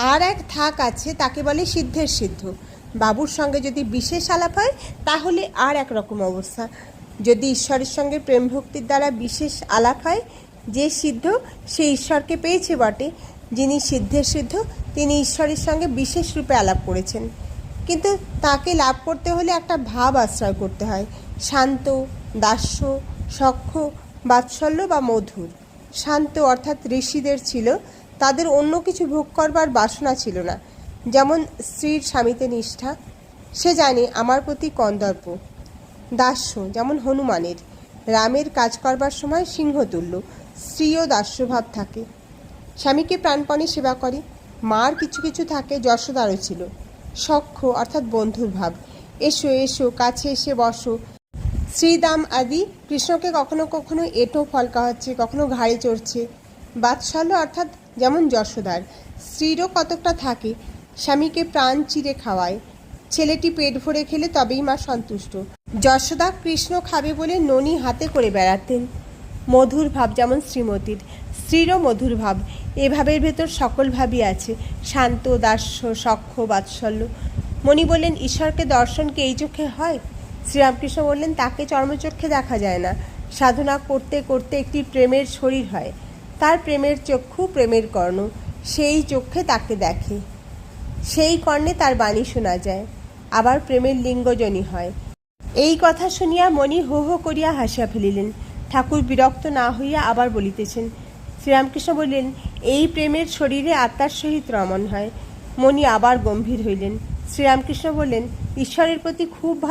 আর এক থাক আছে, তাকে বলে সিদ্ধের সিদ্ধ। বাবুর সঙ্গে যদি বিশেষ আলাপ হয়, তাহলে আর এক রকম অবস্থা। যদি ঈশ্বরের সঙ্গে প্রেম ভক্তির দ্বারা বিশেষ আলাপ হয়, যে সিদ্ধ, সে ঈশ্বরকে পেয়েছে বটে। যিনি সিদ্ধের সিদ্ধ, তিনি ঈশ্বরের সঙ্গে বিশেষ রূপে আলাপ করেছেন। কিন্তু তাকে লাভ করতে হলে একটা ভাব আশ্রয় করতে হয়। শান্ত, দাস্য সখ্য বাৎসল্য বা মধুর। শান্ত অর্থাৎ ঋষিদের ছিল তাদের অন্য কিছু ভোগ করবার বাসনা ছিল না। যেমন স্ত্রীর স্বামীতে নিষ্ঠা, সে জানে আমার প্রতি কন্দর্প। দাস্য, যেমন হনুমানের, রামের কাজ করবার সময় সিংহ সিংহতুল্য স্ত্রীও দাস্যভাব থাকে। স্বামীকে প্রাণপণে সেবা করে, মার কিছু কিছু থাকে, যশোদারও ছিল। সখ্য, অর্থাৎ বন্ধুর ভাব। এসো এসো, কাছে এসে বসো। শ্রীদাম আদি, কৃষ্ণকে কখনো কখনো এঁটো ফল খাওয়াচ্ছে কখনো ঘাড়ে চড়ছে। বাৎসল্য, অর্থাৎ যেমন যশোদার। স্ত্রীরও কতকটা থাকে, স্বামীকে প্রাণ চিরে খাওয়ায়। ছেলেটি পেট ভরে খেলে তবেই মা সন্তুষ্ট। যশোদা কৃষ্ণ খাবে বলে ননি হাতে করে বেড়াতেন। মধুর ভাব যেমন শ্রীমতীর, স্ত্রীরও মধুর ভাব। এ ভাবের ভেতর সকল ভাবই আছে। শান্ত, দাস্য, সখ্য, বাৎসল্য। মণি বললেন, ঈশ্বরকে দর্শন কি এই চোখে হয়? শ্রীরামকৃষ্ণ বললেন, তাকে চর্মচক্ষে দেখা যায় না। সাধনা করতে করতে একটি প্রেমের শরীর হয়। তার প্রেমের চক্ষু প্রেমের কর্ণ, সেই চক্ষে তাকে দেখে। সেই কর্ণে তার বাণী শোনা যায়, আবার প্রেমের লিঙ্গজনী হয়। এই কথা শুনিয়া মণি হো হো করিয়া হাসিয়া ফেলিলেন। ঠাকুর বিরক্ত না হইয়া আবার বলিতেছেন, শ্রীরামকৃষ্ণ বলিলেন, এই প্রেমের শরীরে আত্মার সহিত রমণ হয়। মণি আবার গম্ভীর হইলেন। শ্রীরামকৃষ্ণ বললেন, ঈশ্বরের প্রতি খুব ভালো